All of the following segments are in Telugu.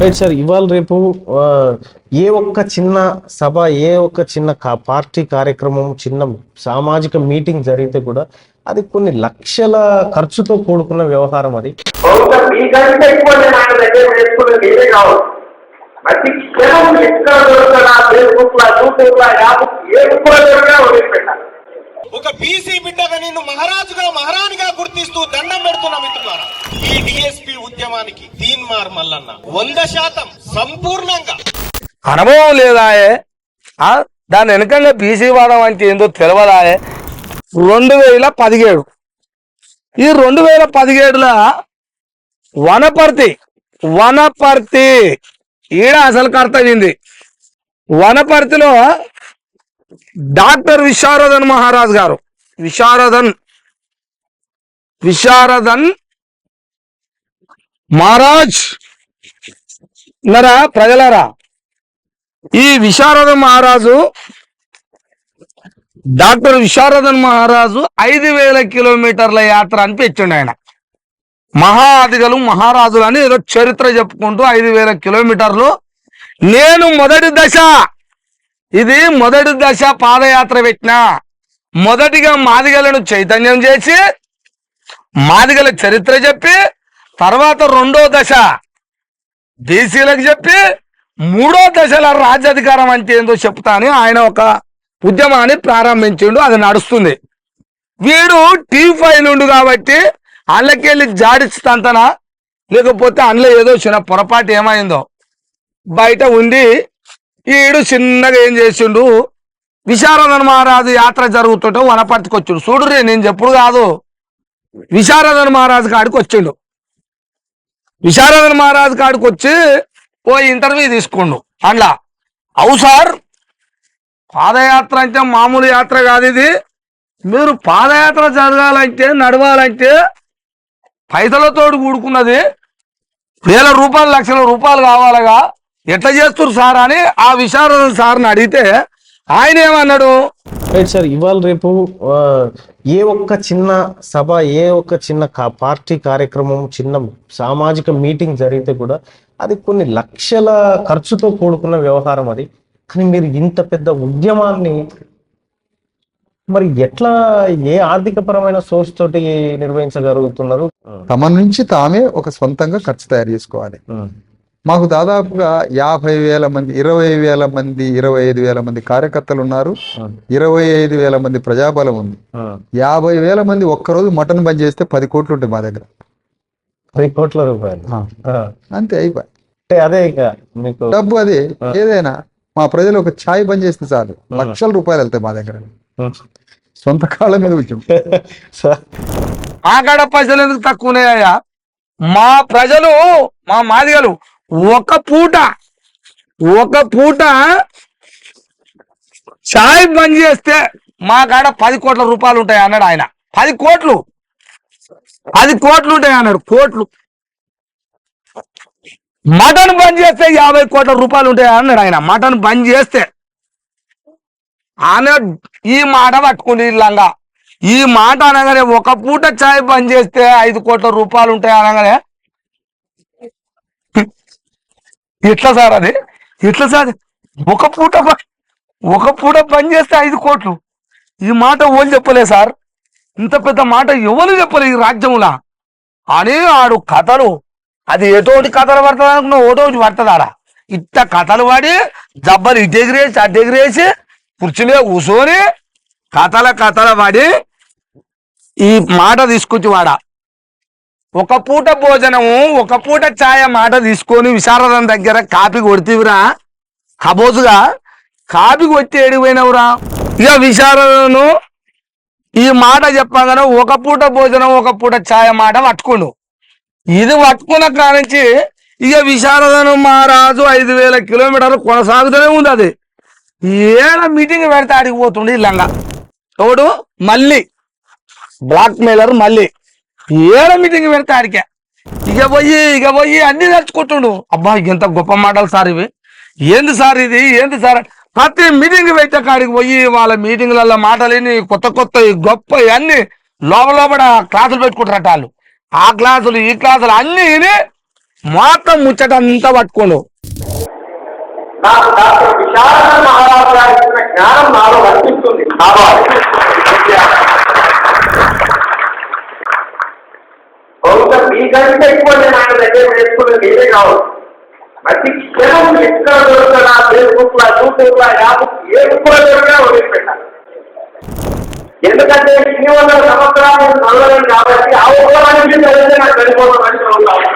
రైట్ సార్ ఇవాళ రేపు ఏ ఒక్క చిన్న సభ ఏ ఒక్క చిన్న పార్టీ కార్యక్రమం చిన్న సామాజిక మీటింగ్ జరిగితే కూడా అది కొన్ని లక్షల ఖర్చుతో కూడుకున్న వ్యవహారం అది. ఫేస్బుక్ ఒక బీసీ బిడ్డగా నిన్ను మహారాజుగా మహారాణిగా గుర్తిస్తూ దండం పెడుతున్నా మిత్రులారా ఈ డిఎస్పి ఉద్యమానికి తీన్మార్ మల్లన్న వంద శాతం సంపూర్ణంగా. అనుభవం లేదాయే? ఆ? దాని వెనకంగా బీసీ వాదం అంటే ఏందో తెలవదాయే? రెండు వేల పదిహేడు. ఈ రెండు వేల పదిహేడులో వనపర్తి వనపర్తి. ఈడ అసలు కర్తయింది వనపర్తిలో డాక్టర్ విశారదన్ మహారాజ్ గారు. విశారదన్ విశారదన్ మహారాజ్. నరా ప్రజలారా? ఈ విశారదన్ మహారాజు డాక్టర్ విశారదన్ మహారాజు ఐదు వేల కిలోమీటర్ల యాత్ర అని పెట్టిండు ఆయన. మహాదిగలు మహారాజులు అని ఏదో చరిత్ర చెప్పుకుంటూ ఐదు వేల కిలోమీటర్లు. నేను మొదటి దశ ఇది మొదటి దశ పాదయాత్ర పెట్టిన. మొదటిగా మాదిగలను చైతన్యం చేసి మాదిగల చరిత్ర చెప్పి తర్వాత రెండో దశ బీసీలకు చెప్పి మూడో దశల రాజ్యాధికారం అంటే ఏందో చెప్తానని ఆయన ఒక ఉద్యమాన్ని ప్రారంభించిండు అది నడుస్తుంది. వీడు టీ ఫైల్ ఉండు కాబట్టి అల్లకెళ్ళి జాడిస్తాంతనా లేకపోతే అందులో ఏదో చిన్న పొరపాటు ఏమైందో బయట ఉండి ఈడు చిన్నగా ఏం చేసిండు? విశారదన మహారాజు యాత్ర జరుగుతుంటే వనపర్తికి వచ్చిండు చూడురే నేను చెప్పుడు కాదు. విశారదన మహారాజు కాడికి వచ్చిండు. విశారదన మహారాజు కాడికి వచ్చి ఓ ఇంటర్వ్యూ తీసుకుండు. అట్లా. అవు సార్ పాదయాత్ర అంటే మామూలు యాత్ర కాదు ఇది. మీరు పాదయాత్ర జరగాలంటే నడవాలంటే పైసలతోటి కూడుకున్నది. వేల రూపాయలు లక్షల రూపాయలు కావాలగా. ఎట్లా చేస్తారు సార్ అని ఆ విశారదన్ సార్ని అడిగితే ఆయన ఏమన్నాడు? రైట్ సార్ ఇవాళ రేపు ఏ ఒక్క చిన్న సభ ఏ ఒక్క చిన్న పార్టీ కార్యక్రమం చిన్న సామాజిక మీటింగ్ జరిగితే కూడా అది కొన్ని లక్షల ఖర్చుతో కూడుకున్న వ్యవహారం అది. కానీ మీరు ఇంత పెద్ద ఉద్యమాన్ని మరి ఎట్లా ఏ ఆర్థిక పరమైన సోర్స్ తోటి నిర్వహించగలుగుతున్నారు? తమ నుంచి తామే ఒక సొంతంగా ఖర్చు తయారు చేసుకోవాలి. మాకు దాదాపుగా యాభై వేల మంది ఇరవై వేల మంది ఇరవై ఐదు వేల మంది కార్యకర్తలు ఉన్నారు. ఇరవై ఐదు వేల మంది ప్రజాబలం ఉంది. యాభై వేల మంది ఒక్కరోజు మటన్ బంద్ చేస్తే పది కోట్లు ఉంటాయి మా దగ్గర. పది కోట్ల రూపాయలు. అంతే అయిపోయి అదే ఇక మీకు డబ్బు అది. ఏదైనా మా ప్రజలు ఒక ఛాయ్ బంద్ చేస్తే చాలు. లక్షల రూపాయలు వెళ్తాయి మా దగ్గర. సొంత కాళ్ళ మీద ఉద్యమం సార్ మా కాడ పైసలు ఎందుకు తక్కువ ఉన్నాయా మా ప్రజలు మా మాదిగలు ఒక పూట ఒక పూట చాయ్ బంద్ చేస్తే మా కాడ పది కోట్ల రూపాయలు ఉంటాయి అన్నాడు ఆయన. పది కోట్లు. పది కోట్లు ఉంటాయి అన్నాడు. కోట్లు. మటన్ బంద్ చేస్తే యాభై కోట్ల రూపాయలు ఉంటాయి అన్నాడు ఆయన. మటన్ బంద్ చేస్తే ఆయన ఈ మాట పట్టుకుని లంగా. ఈ మాట అనగానే ఒక పూట చాయ్ బంద్ చేస్తే ఐదు కోట్ల రూపాయలు ఉంటాయి అనగానే ఎట్లా సార్ అది? ఎట్లా సార్? ఒక పూట ఒక పూట పని చేస్తే ఐదు కోట్లు. ఈ మాట ఓళ్ళు చెప్పలే సార్? ఇంత పెద్ద మాట ఎవరు చెప్పలే ఈ రాజ్యంలో? అని ఆడు కథలు. అది ఎటువంటి కథలు పడుతుంది అనుకున్నా ఓటోటి పడుతుందాడా ఇట్ట కథలు పడి జబ్బలు ఇటు ఎగిరేసి అటు ఎగిరేసి కుర్చీలో కూర్చొని కథల కథల పడి ఈ మాట తీసుకొచ్చి వాడ. ఒక పూట భోజనము ఒక పూట ఛాయ మాట తీసుకొని విశారదం దగ్గర కాపీ కొడితేవిరా. కబోజుగా కాపీ కొట్టి ఏడిపోయినవురా ఇక విశారదను ఈ మాట చెప్పగానే ఒక పూట భోజనం ఒక పూట ఛాయ మాట పట్టుకుండు ఇది పట్టుకున్న కానించి ఇక విశారదను మహారాజు ఐదు వేల కిలోమీటర్లు కొనసాగుతూనే ఉంది అది. ఏడ మీటింగ్ పెడితే ఆడికి పోతుండే ఈ ఎవడు? మళ్ళీ. బ్లాక్ మెయిలర్ మళ్ళీ. ఏడ మీటింగ్ పెడితే ఆడికే? ఇక పోయి ఇక పోయి అన్ని తెచ్చుకుంటుండు అబ్బా ఎంత గొప్ప మాటలు సార్ ఇవి. ఏంది సార్ ఇది? ఏంది సార్? ప్రతి మీటింగ్ పెట్టే కాడికి పోయి వాళ్ళ మీటింగ్లలో మాటలేని కొత్త కొత్త గొప్ప అన్ని లోపల లోపల క్లాసులు పెట్టుకుంటారట వాళ్ళు. ఆ క్లాసులు ఈ క్లాసులు అన్ని విని మొత్తం ముచ్చట అంతా పట్టుకోండు. మహారాజు జ్ఞానం నాలో వర్తిస్తుంది కావాలి బహుశా మీకంటే ఎక్కువ నేను ఆయన దగ్గర నేర్చుకున్నది నేనే కావచ్చు. ప్రతి క్షణం ఎక్కడ దొరుకుతా ఫేస్బుక్ లా యూట్యూబ్ లా యాప్ ఏ కూడా దొరికినా వదిలిపెట్టాలి ఎందుకంటే ఇన్ని వందల సంవత్సరాలు చదవడం కాబట్టి ఆ ఒక్క మనిషి చదివితే నాకు సరిపోతుందని చదువుతాను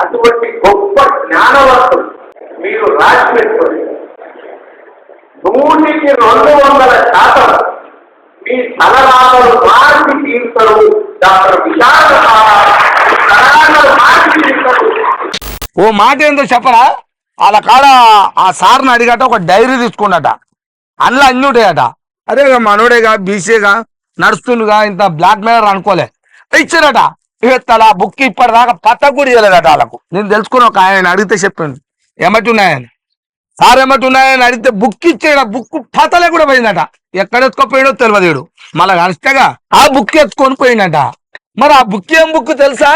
అటువంటి గొప్ప జ్ఞానవంతులు మీరు రాసి పెట్టుకోండి. నూటికి రెండు వందల శాతం తలరాతలు మార్చి తీరుతారు డాక్టర్ విశాఖ తలరాతలు మార్చి తీరుతారు ఓ మాట ఏందో చెప్పరా? వాళ్ళ కాడ ఆ సార్ని అడిగట ఒక డైరీ తీసుకున్నట. అందులో అన్ని ఉంటాయట. అదే మనోడేగా బీసీగా నడుస్తుండగా ఇంత బ్లాక్ మెయిల్ అనుకోలే. ఇచ్చారట. ఇక తల బుక్ ఇప్పటిదాకా పత్త కూడా ఇవ్వలేదట వాళ్ళకు. నేను తెలుసుకుని ఒక ఆయన అడిగితే చెప్పిండు. ఏమంటున్నాయని సారేమట్టు ఉన్నాయని అడిగితే బుక్ ఇచ్చాడు బుక్ పతలే కూడా పోయిందట. ఎక్కడ ఎత్తుకోపోయాడో తెలియదేడు మళ్ళా కరెక్ట్గా ఆ బుక్ ఎత్తుకొని పోయిందట. మరి ఆ బుక్ ఏం బుక్ తెలుసా?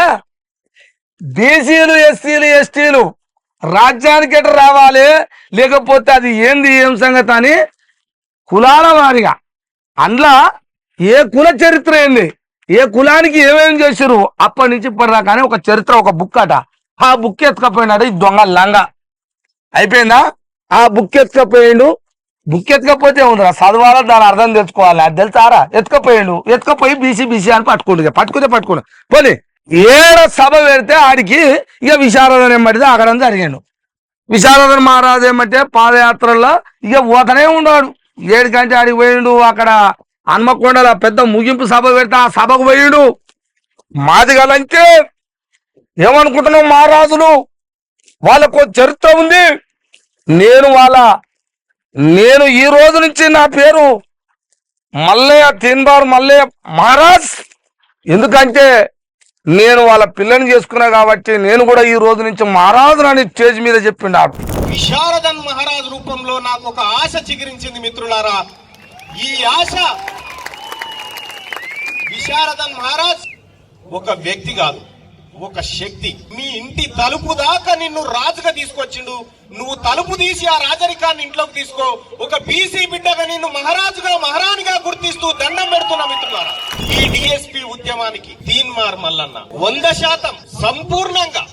బీసీలు ఎస్సీలు ఎస్టీలు రాజ్యానికి ఎట రావాలి? లేకపోతే అది ఏంది ఏం సంగతి అని కులాల వారిగా. అందులో ఏ కుల చరిత్ర ఏంది? ఏ కులానికి ఏమేమి చేసిరు అప్పటి నుంచి ఇప్పటిదాకానే ఒక చరిత్ర ఒక బుక్ అట. ఆ బుక్ ఎత్తుకపోయినాడు ఈ దొంగ లంగ. అయిపోయిందా? ఆ బుక్ ఎత్తుకపోయిండు. బుక్ ఎత్తుకపోతే ఉందిరా చదవాలా దాని అర్థం తెచ్చుకోవాలి. అది తెలుసారా ఎత్తుకపోయిండు. ఎత్తుకపోయి బీసీ బీసీ అని పట్టుకుంటుంది పట్టుకుంటే పట్టుకుని పోనీ ఏడ సభ పెడితే ఆడికి ఇక విశారదన ఏమంటే అక్కడ జరిగాడు. విశారదన మహారాజు ఏమంటే పాదయాత్రలో ఇక పోతనే ఉన్నాడు. ఏడికంటే ఆడికి పోయిండు. అక్కడ హన్మకొండల పెద్ద ముగింపు సభ పెడితే ఆ సభకు పోయిండు. మాది గలంటే ఏమనుకుంటున్నావు మహారాజులు? వాళ్ళకు చరిత్ర ఉంది. నేను వాళ్ళ నేను ఈ రోజు నుంచి నా పేరు మల్లయ్య తీన్బార్ మల్లయ్య మహారాజ్. ఎందుకంటే నేను వాళ్ళ పిల్లని చేసుకున్నా కాబట్టి నేను కూడా ఈ రోజు నుంచి మహారాజు అని స్టేజ్ మీద చెప్పిండు విశారదన్ మహారాజ్ రూపంలో నాకు ఒక ఆశ చిగురించింది మిత్రులారా. ఈ ఆశ విశారదన్ మహారాజ్ ఒక వ్యక్తి కాదు. ఒక శక్తి. మీ ఇంటి తలుపు దాకా నిన్ను రాజుగా తీసుకొచ్చిండు. నువ్వు తలుపు తీసి ఆ రాజరికాన్ని ఇంట్లోకి తీసుకో. ఒక బీసీ బిడ్డగా నిన్ను మహారాజుగా మహారాణిగా గుర్తిస్తూ దండం పెడుతున్నా మిత్రులారా. ఈ డిఎస్పి ఉద్యమానికి తీన్మార్ మల్లన్న వంద శాతం సంపూర్ణంగా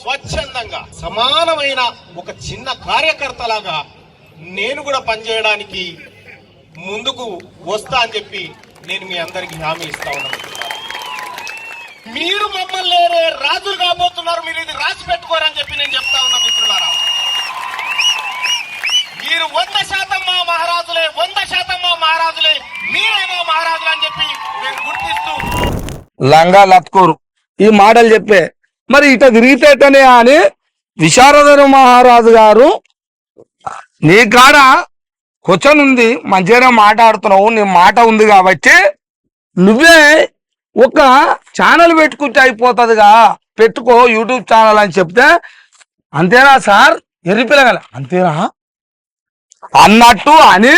స్వచ్ఛందంగా సమానమైన ఒక చిన్న కార్యకర్తలాగా నేను కూడా పనిచేయడానికి ముందుకు వస్తా అని చెప్పి నేను మీ అందరికి హామీ ఇస్తా ఉన్నాను. మీరు మమ్మల్ని రాజులు కాబోతున్నారు మీరు ఇది రాసి పెట్టుకోరని చెప్పి నేను చెప్తా ఉన్నా మిత్రులారా. మీరు వంద శాతం మా మహారాజులే వంద శాతం మా మహారాజులే మీరే మా మహారాజులు అని చెప్పి మేము గుర్తిస్తూ లంగా లత్కూరు. ఈ మాటలు చెప్పే. మరి ఇట తిరిగితేటనే అని విశారదరు మహారాజు గారు నీ కాడ క్వశ్చన్ ఉంది మంచిగానే మాట్లాడుతున్నావు నీ మాట ఉంది కాబట్టి నువ్వే ఒక ఛానల్ పెట్టుకుంటే అయిపోతుందిగా. పెట్టుకో యూట్యూబ్ ఛానల్ అని చెప్తే అంతేనా సార్? ఎర్రి పిల్లగల అంతేనా? అన్నట్టు అని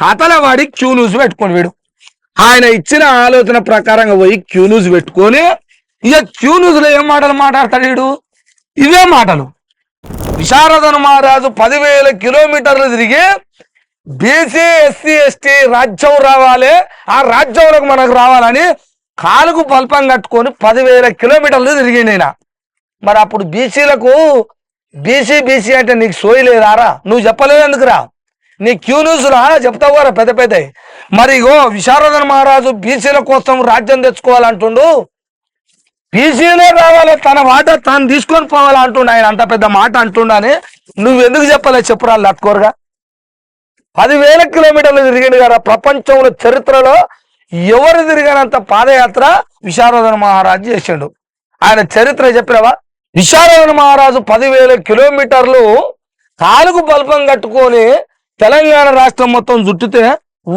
కథల వాడి క్యూ న్యూస్ పెట్టుకొని వీడు. ఆయన ఇచ్చిన ఆలోచన ప్రకారంగా పోయి క్యూ న్యూస్ పెట్టుకొని ఇక క్యూ న్యూస్లో ఏం మాటలు మాట్లాడతాడు వీడు? ఇవే మాటలు. విశారదన మహారాజు పదివేల కిలోమీటర్లు తిరిగి బీసీ ఎస్సీ ఎస్టీ రాజ్యం రావాలి. ఆ రాజ్యంలోకి మనకు రావాలని కాలుకు పల్పం కట్టుకొని పదివేల కిలోమీటర్లు తిరిగిండు ఆయన మరి అప్పుడు బీసీలకు బీసీ బీసీ అంటే నీకు సోయి లేదారా? నువ్వు చెప్పలేదు ఎందుకురా? నీ క్యూ న్యూస్ రా చెప్తావు కదా పెద్ద పెద్ద. మరి ఇగో విశారదన మహారాజు బీసీల కోసం రాజ్యం తెచ్చుకోవాలంటుండు. బీసీలే రావాలి తన వాట తాను తీసుకొని పోవాలంటుండు ఆయన. అంత పెద్ద మాట అంటుండని నువ్వు ఎందుకు చెప్పలే చెప్పురా లత్కోరుగా? పదివేల కిలోమీటర్లు తిరిగిండు కదా ప్రపంచంలో చరిత్రలో ఎవరు తిరిగినంత పాదయాత్ర విశారదన మహారాజు చేసిండు. ఆయన చరిత్ర చెప్పినవా? విశారదన మహారాజు పదివేల కిలోమీటర్లు కాలుకు బల్పం కట్టుకొని తెలంగాణ రాష్ట్రం మొత్తం చుట్టితే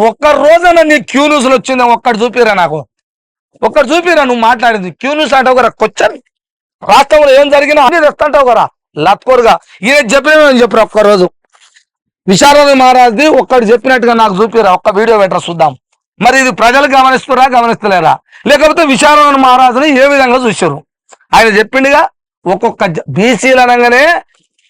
ఒక్క రోజున నీ క్యూ న్యూస్ వచ్చిందా? ఒక్కటి చూపిరా నాకు. ఒక్కటి చూపిరా నువ్వు మాట్లాడింది. క్యూ న్యూస్ అంటావు కదా క్వశ్చన్? రాష్ట్రంలో ఏం జరిగినా అన్ని తెస్తాంటావు కదా లత్కోరుగా ఈయన చెప్పిన చెప్పరు ఒక్క రోజు. విశారద మహారాజ్ది ఒక్కడు చెప్పినట్టుగా నాకు చూపిరా ఒక్క వీడియో పెట్టరా చూద్దాం. మరి ఇది ప్రజలు గమనిస్తురా గమనిస్తలేరా? లేకపోతే విశాలమైన మహారాజుని ఏ విధంగా చూశారు? ఆయన చెప్పిండుగా ఒక్కొక్క బీసీలు అనగానే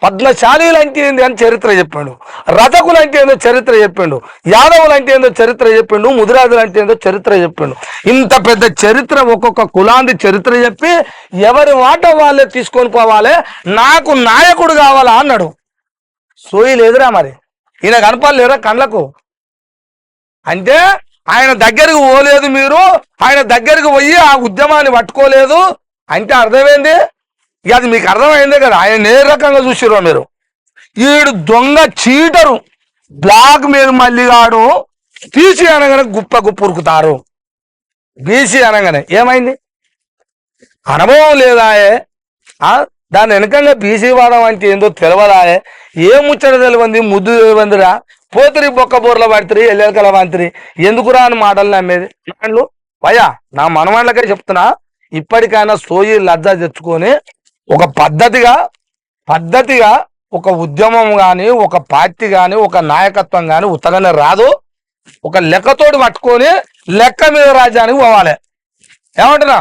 పద్మశాలీలు అంటే ఏంది అని చరిత్ర చెప్పిండు. రథకులు అంటే ఏందో చరిత్ర చెప్పిండు. యాదవులు అంటే ఏందో చరిత్ర చెప్పిండు. ముదిరాజులు అంటే ఏందో చరిత్ర చెప్పిండు. ఇంత పెద్ద చరిత్ర ఒక్కొక్క కులాంది చరిత్ర చెప్పి ఎవరి వాట వాళ్ళే తీసుకొని పోవాలి నాకు నాయకుడు కావాలా అన్నాడు. సోయి లేదురా మరి. ఈయన కనపడలేరా కళ్ళకు అంటే ఆయన దగ్గరికి పోలేదు మీరు ఆయన దగ్గరికి పోయి ఆ ఉద్యమాన్ని పట్టుకోలేదు అంటే అర్థమైంది? ఇక అది మీకు అర్థమైందే కదా ఆయన ఏ రకంగా చూసిరో మీరు? ఈడు దొంగ చీటరు బ్లాక్ మీద మల్లిగాడు తీసి అనగానే గుప్ప గుప్ప ఉరుకుతారు. బీసీ అనగానే ఏమైంది? అనుభవం లేదాయే ఆ? దాని వెనకంగా బీసీ వాదం అంటే ఏందో తెలియదాయే ఏ? ముచ్చట తెలియంది ముద్దు తెలియందిరా పోతురి బొక్క బోర్ల పడితే ఎల్లెలకల వంతిరి ఎందుకురా అని మాటలు నమ్మేది? నాళ్ళు భయ్యా నా మనవాళ్ళకే చెప్తున్నా. ఇప్పటికైనా సోయి లజ్జ తెచ్చుకొని ఒక పద్ధతిగా పద్ధతిగా ఒక ఉద్యమం కానీ ఒక పార్టీ కానీ ఒక నాయకత్వం కానీ ఉత్తగానే రాదు. ఒక లెక్కతోటి పట్టుకొని లెక్క మీద రాజ్యానికి పోవాలి. ఏమంటున్నా?